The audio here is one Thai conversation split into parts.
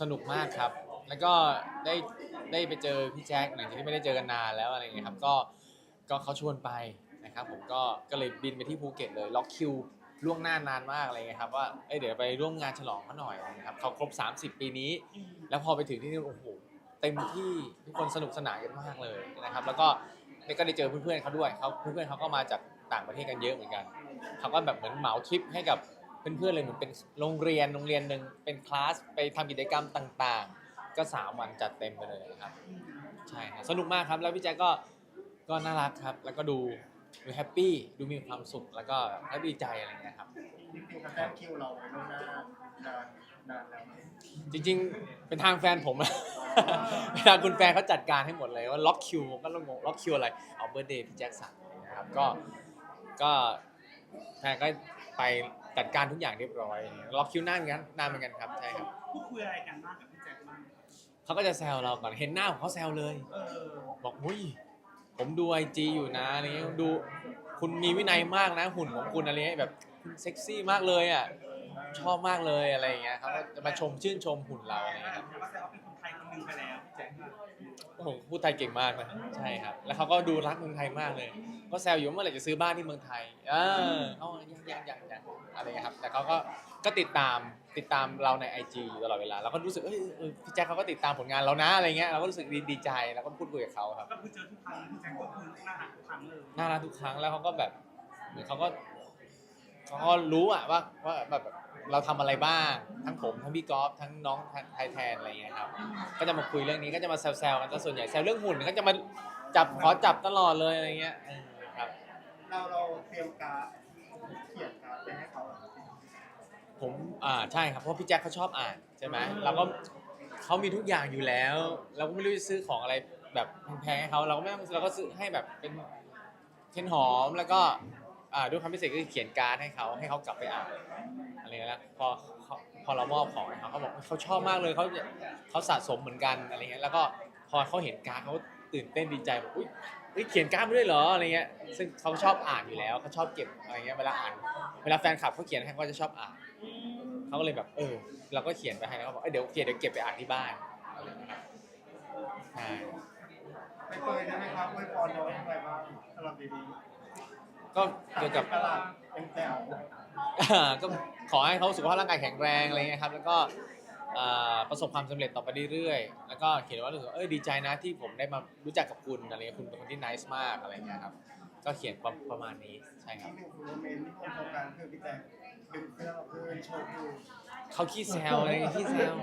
สนุกมากครับ แล้วก็ได้ได้ไปเจอพี่แจ็คหลังจากที่ไม่ได้เจอกันนานแล้วอะไรเงี้ยครับ ก็ก็เขาชวนไปนะครับผมก็ก็เลยบินไปที่ภูเก็ตเลยล็อกคิวล่วงหน้านานมากอะไรเงี้ยครับว่าเอ้ยเดี๋ยวไปร่วมงานฉลองเขาหน่อยนะครับเขาครบ 30 ปีนี้ แล้วพอไปถึงที่นี่โอ้โหเต็มที่ทุกคนสนุกสนานกันมากเลยนะครับ แล้วก็ได้ก็ได้เจอเพื่อนๆเขาด้วยเขาเพื่อนๆเขาก็มาจากต่างประเทศกันเยอะเหมือนกันเขาก็แบบเหมือนเหมาทริปให้กับ เพื่อนๆเลยเหมือนเป็นโรงเรียนโรงเรียนหนึ่งเป็นคลาสไปทำกิจกรรมต่างๆ ก็สามวันจัดเต็มไปเลยนะครับ ใช่ครับสนุกมากครับแล้วพี่แจ๊คก็ก็น่ารักครับ แล้วก็ดูดูแฮปปี้ดูมีความสุขแล้วก็แล้วดีใจอะไรอย่างเงี้ยครับ จริงๆกับแฟนคิวเราไว้ล่วงหน้านานนานแล้วจริงๆ เป็นทางแฟนผมเวลาคุณแฟนเขาจัดการให้หมดเลยว่าล็อกคิวผมก็ต้องงงล็อกคิวอะไร เอาเบอร์เดย์พี่แจ็คสันอะไรนะครับ ก็ ก็แฟนก็ไป จัดการทุกอย่างเรียบร้อยล็อกคิวนานเหมือนกันนานเหมือนกันครับใช่ครับพูดคุยอะไรกันบ้างกับพี่แจ็คบ้างเขาก็จะแซวเราก่อนเห็นหน้าของเขาแซวเลย เออบอกอุ้ยผมดูไอจีอยู่นะอะไรเงี้ยดูคุณมีวินัยมากนะหุ่นของคุณอะไรเงี้ยแบบคุณเซ็กซี่มากเลยอะชอบมากเลยอะไรอย่างเงี้ยเขาก็จะมาชมชื่นชมหุ่นเราอะไรเงี้ยครับก็แสดงว่าเป็นคนไทยคนหนึงไปแล้ว พี่แจ็คอะโอ้โหพูดไทยเก่งมากนะใช่ครับ แล้วเขาก็ดูรักเมืองไทยมากเลย ก็แซวอยู่ว่าเมื่อไหร่จะซื้อบ้านที่เมืองไทยเออเขายังยังยังยังอะไรเงี้ยครับ แต่เขาก็ก็ติดตามติดตามเราใน IG อยู่ตลอดเวลาเราก็รู้สึกเอ้ยเออพี่แจ็คเขาก็ติดตามผลงานเรานะอะไรเงี้ยเราก็รู้สึกดีดีใจแล้วก็พูดคุยกับเขาครับก็คือเจอทุกครั้งพี่แจ็คก็คือน่ารักทุกครั้งเลยน่ารักทุกครั้งแล้วเขาก็แบบเหมือนเขาก็เขาก็รู้อะว่าว่าแบบ เราทำอะไรบ้าง ทั้งผมทั้งพี่กอล์ฟทั้งน้องไทยแทนอะไรเงี้ยครับก็จะมาคุยเรื่องนี้ก็จะมาแซวๆกันซะส่วนใหญ่แซวเรื่องหุ่นก็จะมาจับขอจับตลอดเลยอะไรเงี้ยเออครับเราเราเตรียมการดเขียนการดไปให้เขาเหรอครับผมอ่าใช่ครับเพราะพี่แจ็คเขาชอบอ่านใช่ไหมเราก็เขามีทุกอย่างอยู่แล้ว เราก็ไม่รู้จะซื้อของอะไรแบบแพงๆให้เขาเราก็ไม่ต้องเราก็ซื้อให้แบบเป็นเทียนหอมแล้วก็ อ่าด้วยความพิเศษก็คือเขียนการ์ดให้เขาให้เขากลับไปอ่านอะไรเงี้ยแล้วพอเขาพอเรามอบของให้เขาเขาบอกเขาชอบมากเลยเขาเขาสะสมเหมือนกันอะไรเงี้ยแล้วก็พอเขาเห็นการ์ดเขาตื่นเต้นดีใจบอกอุ้ยเฮ้ยเขียนการ์ดมาด้วยเหรออะไรเงี้ยซึ่งเขาชอบอ่านอยู่แล้วเขาชอบเก็บอะไรเงี้ยเวลาอ่าน เวลาแฟนคลับเขาเขียนให้เขาจะชอบอ่านเขาก็เลยแบบเออเราก็เขียนไปให้แล้วเขาบอกเอ้ยเดี๋ยวเขียนเดี๋ยวเก็บไปอ่านที่บ้านอะไรเงี้ยครับใช่ไปเปิดได้ไหมครับอวยพรน้องอะไรบ้างสำหรับปี ก็ตัดเกี่ยวกับตลาดเป็นแถวก็ขอให้เขาสุขภาพร่างกายแข็งแรงอะไรเงี้ยครับ แล้วก็อ่าประสบความสำเร็จต่อไปเรื่อยๆ แล้วก็เขียนว่ารู้สึกว่าเออดีใจนะที่ผมได้มารู้จักกับคุณอะไรเงี้ยคุณเป็นคนที่นิสมากอะไรเงี้ยครับ ก็เขียนประประมาณนี้ใช่คที่รับหนึ่งโมเมนต์ที่คนโฟกัสคือพี่แจ๊คดึงเสื้อกับเพื่อนโชว์อยู่เขาขี้แซวอะไรขี้แซว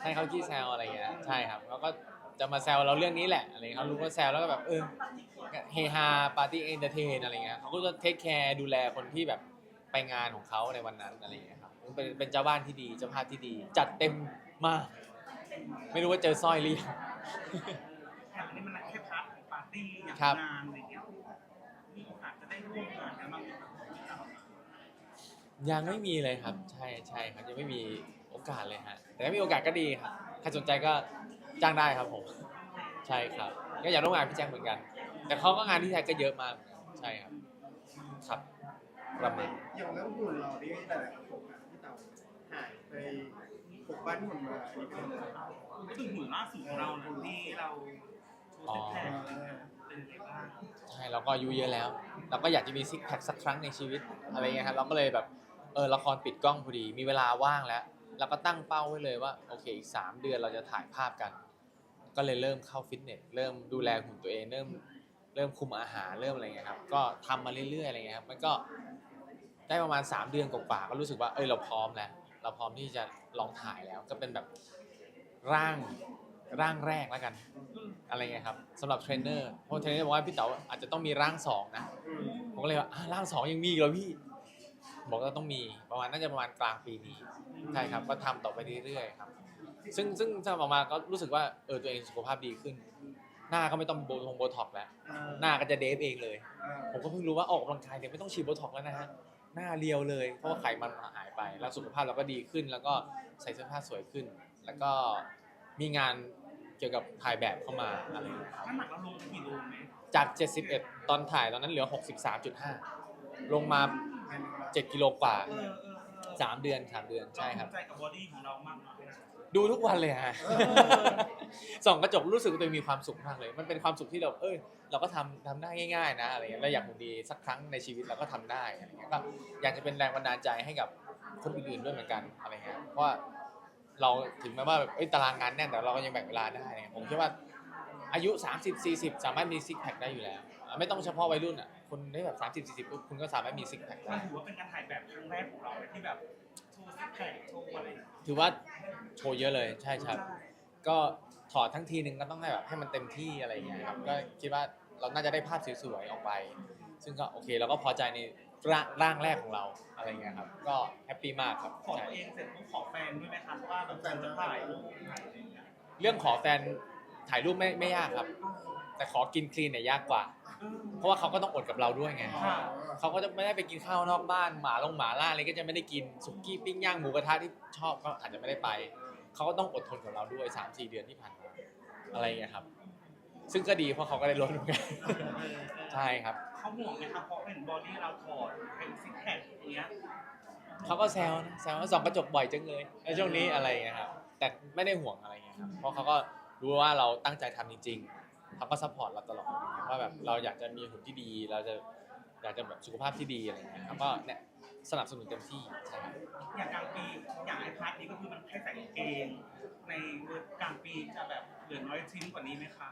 ใช่เขาขี้แซวอะไรเงี้ยใช่ครับเขาก็ จะมาแซวเราเรื่องนี้แหละอะไรเงี้ยเขารู้ว่าแซวแล้วก็แบบเออเฮฮาปาร์ตี้เอนเตอร์เทนอะไรเงี้ยเขาก็จะเทคแคร์ดูแลคนที่แบบไปงานของเขาในวันนั้นอะไรเงี้ยครับเป็นเป็นเจ้าบ้านที่ดีเจ้าภาพที่ดี จัดเต็มมาก ไม่รู้ว่าเจอสร้อยหรือยังแค่นี้มันแค่พาร์ทของปาร์ตี้อย่างครับงานอะไรเงี้ยมีโอกาสจะได้ร่วมงานกันบ้างไหมครับยังไม่มีเลยครับ ใช่ใช่ครับยังไม่มีโอกาสเลยฮะแต่ถ้ามีโอกาสก็ดีครับใครสนใจก็ จ้างได้ครับผม ใช่ครับก็อยากร่วมงานพี่แจ็คเหมือนกัน แต่เขาก็งานที่ไทยก็เยอะมากใช่ครับ ครับ ประมาณ อย่างเรื่องหุ่นเราที่แต่ละคนโฟกัสที่เต่าหายไปปลุกบ้านหุ่นมาอันนี้เป็นยังไงบ้างก็คือหุ่นล่าสุดของเราเลยที่เราโชว์ซิกแพคเป็นยังไงบ้างใช่เราก็อายุเยอะแล้ว เราก็อยากจะมีซิกแพคสักครั้งในชีวิตอะไรเงี้ยครับเราก็เลยแบบเออละครปิดกล้องพอดี มีเวลาว่างแล้ว เราก็ตั้งเป้าไว้เลยว่าโอเคอีก 3 เดือนเราจะถ่ายภาพกัน ก็เลยเริ่มเข้าฟิตเนสเริ่มดูแลหุ่นตัวเองเริ่มเริ่มคุมอาหารเริ่มอะไรเงี้ยครับ ก็ทำมาเรื่อยๆอะไรเงี้ยครับมันก็ได้ประมาณ 3 เดือนกว่าก็รู้สึกว่าเออเราพร้อมแล้วเราพร้อมที่จะลองถ่ายแล้ว ก็เป็นแบบร่างร่างแรกแล้วกัน อะไรเงี้ยครับสำหรับเทรนเนอร์เพราะเทรนเนอร์บอกว่าพี่เต๋าอาจจะต้องมีร่างสองนะผมก็เลยว่าร่างสองยังมีเหรอพี่ บอกว่าต้องมีประมาณน่าจะประมาณกลางปีนี้ใช่ครับ ก็ทำต่อไปเรื่อยๆครับ ซึ่งซึ่งทำออกมาก็รู้สึกว่าเออตัวเองสุขภาพดีขึ้น หน้าก็ไม่ต้องโบทงโบท็อกซ์แล้วอ่าหน้าก็จะเดฟเองเลยอ่าผมก็เพิ่งรู้ว่าออกกำลังกายเนี่ยไม่ต้องฉีดโบท็อกซ์แล้วนะฮะหน้าเรียวเลยเพราะว่าไขมันหายไป แล้วสุขภาพเราก็ดีขึ้น แล้วก็ใส่เสื้อผ้าสวยขึ้น แล้วก็มีงานเกี่ยวกับถ่ายแบบเข้ามาอะไรอย่างเงี้ยครับน้ำหนักเราลงกี่โลไหมจาก 71 ตอนถ่ายตอนนั้นเหลือ 63.5 ลงมา 7 กิโลกว่า เออเออเออ3 เดือน3เดือนใช่ครับเาภูมิใจกับบอดี้ของเรามากน้อยดู ทุกวันเลยฮะส่องกระจกรู้สึกว่าตัวเองมีความสุขมากเลย มันเป็นความสุขที่เรา เอ้ย เราก็ทำทำได้ง่าย ๆ นะอะไรเงี้ยเราอยากหุ่นดีสักครั้งในชีวิตเราก็ทำได้อะไรเงี้ยก็อยากจะเป็นแรงบันดาลใจให้กับคนอื่นๆด้วยเหมือนกันอะไรเงี้ยเพราะว่าเราถึงแม้ว่าแบบเอ้ยตารางงานแน่นแต่เราก็ยังแบ่งเวลาได้อะไรเงี้ยผมคิดว่าอายุ 30 40 สามารถมีซิกแพคได้อยู่แล้วอะไม่ต้องเฉพาะวัยรุ่นอะคนที่แบบ30 40ปุ๊บคุณก็สามารถมีซิกแพคมัได้นถือว่าเป็นการถ่ายแบบครั้งแรกของเราเลยที่แบบโชว์ซิกแพคโชว์อะไรอย่างเงี้ยถือว่า โชว์เยอะเลยใช่ครับ ก็ถอดทั้งทีหนึ่งก็ต้องให้แบบให้มันเต็มที่อะไรอย่างเงี้ยครับก็คิดว่าเราน่าจะได้ภาพสวยๆออกไป ซึ่งก็โอเคเราก็พอใจในร่างร่างแรกของเราอะไรเงี้ยครับ ก็แฮปปี้มากครับขอใช่ตัวเองเสร็จต้องขอแฟนด้วยไหมคะว่าแบบแฟนจะถ่ายรูปถ่ายอะไรอย่างเงี้ยเรื่องขอแฟนถ่ายรูปไม่ไม่ยากครับ แต่ขอกินคลีนเนี่ยยากกว่า เพราะว่าเขาก็ต้องอดกับเราด้วยไงค่ะ เขาก็จะไม่ได้ไปกินข้าวนอกบ้านหมาลงหมาล่าอะไรก็จะไม่ได้กินสุกี้ปิ้งย่างหมูกระทะที่ชอบก็อาจจะไม่ได้ไป เขาก็ต้องอดทนกับเราด้วย3 4เดือนที่ผ่านมาอะไรเงี้ยครับ ซึ่งก็ดีเพราะเขาก็ได้ลดเหมือนกันใช่ครับ เขาห่วงไหมคะเพราะเห็นบอดี้เราถอดเป็นซิกแพคอย่างเงี้ยเขาก็แซวนะแซวว่าส่องกระจกบ่อยจังเลยในช่วงนี้อะไรเงี้ยครับแต่ไม่ได้ห่วงอะไรเงี้ยครับเพราะเขาก็รู้ว่าเราตั้งใจทำจริงๆ เขาก็ซัพพอร์ตเราตลอดว่าแบบเราอยากจะมีหุ่นที่ดี เราจะอยากจะแบบสุขภาพที่ดีอะไรเงี้ยครับก็เนี่ยสนับสนุนเต็มที่ใช่ครับอย่างกลางปีอย่างไอ้พาร์ทนี้ก็คือมันแค่ใส่กางเกงในเวอร์กลางปีจะแบบเหลือน้อยชิ้นกว่านี้ไหมคะ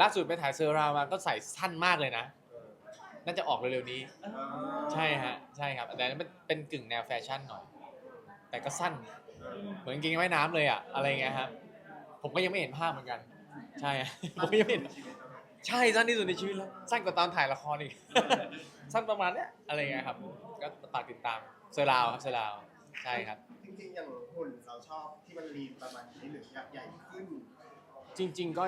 ล่าสุดไปถ่ายเซอร์ราวมาก็ใส่สั้นมากเลยนะ น่าจะออกเร็วๆนี้ ใช่ฮะใช่ครับแต่มันเป็นกึ่งแนวแฟชั่นหน่อย แต่ก็สั้น เหมือนกางเกงว่ายน้ำเลยอะอะไรเงี้ยครับผมก็ยังไม่เห็นภาพเหมือนกัน ใช่ฮะผมก็ยังไม่เห็นใช่สั้นที่สุดในชีวิตแล้วสั้นกว่าตอนถ่ายละครอีก สั้นประมาณเนี้ยอะไรเงี้ยครับ ก็ฝากติดตามเซอร์ราวครับเซอร์ราวใช่ครับ จริงๆ อย่างหุ่นเราชอบที่มันลีนประมาณนี้หรืออยากใหญ่ขึ้นจริง ๆก็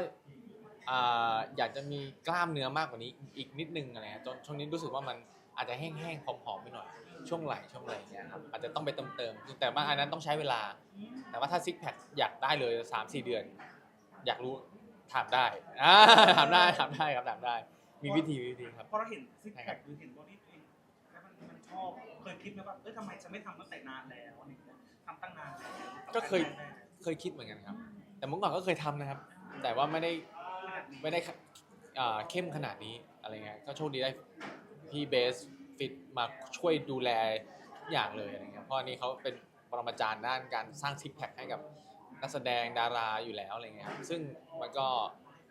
อ่าอยากจะมีกล้ามเนื้อมากกว่านี้อีกนิดนึงอะไรเงี้ยจนช่วงนี้รู้สึกว่ามันอาจจะแห้งๆผอมๆไปหน่อย ช่วงไหล่ช่วงไหล่เงี้ยครับอาจจะต้องไปเติมเติมๆแต่ว่าอันนั้นต้องใช้เวลา แต่ว่าถ้าซิกแพคอยากได้เลย3 4 เดือน อยากรู้ ถามได้อ่าถามได้ถามได้ครับถามได้ มีวิธีมีวิธีครับเพราะเราเห็นซิกแพคหรือเห็นบอดี้ตัวเองแล้วมันมันชอบเคยคิดไหมว่าเอ้ยทำไมฉันไม่ทำตั้งแต่นานแล้วอะไรอย่างเงี้ยทำตั้งนานแล้วก็เคยเคยคิดเหมือนกันครับ แต่เมื่อก่อนก็เคยทำนะครับ แต่ว่าไม่ได้ไม่ได้อ่าเข้มขนาดนี้อะไรเงี้ยก็โชคดีได้พี่เบสฟิตมาช่วยดูแลทุกอย่างเลยอะไรเงี้ยเพราะอันนี้เขาเป็นปรมาจารย์ด้านการสร้างซิกแพคให้กับ นักแสดงดาราอยู่แล้วอะไรเงี้ยครับซึ่งมันก็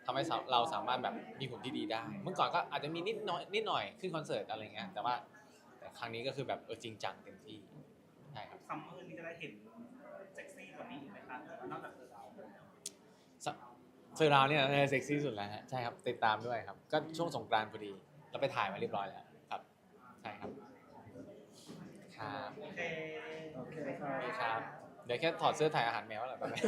ทำให้เราสามารถแบบมีหุ่นที่ดีได้ เมื่อก่อนก็อาจจะมีนิดหน่อยนิดหน่อยขึ้นคอนเสิร์ตอะไรเงี้ยแต่ว่าแต่ครั้งนี้ก็คือแบบเออจริงจังเต็มที่ใช่ครับซัมเมอร์นี้จะได้เห็นเซ็กซี่กว่านี้อีกไหมคะนอกจากเธอเราเซอร์ราวเนี่ยเซ็กซี่สุดแล้วฮะใช่ครับติดตามด้วยครับก็ช่วงสงกรานต์พอดีเราไปถ่ายมาเรียบร้อยแล้วครับใช่ครับครับโอเคโอเคครับนี่ครับ เดี๋ยวแค่ถอดเสื้อถ่ายอาหารแมวอะไรแบบนี้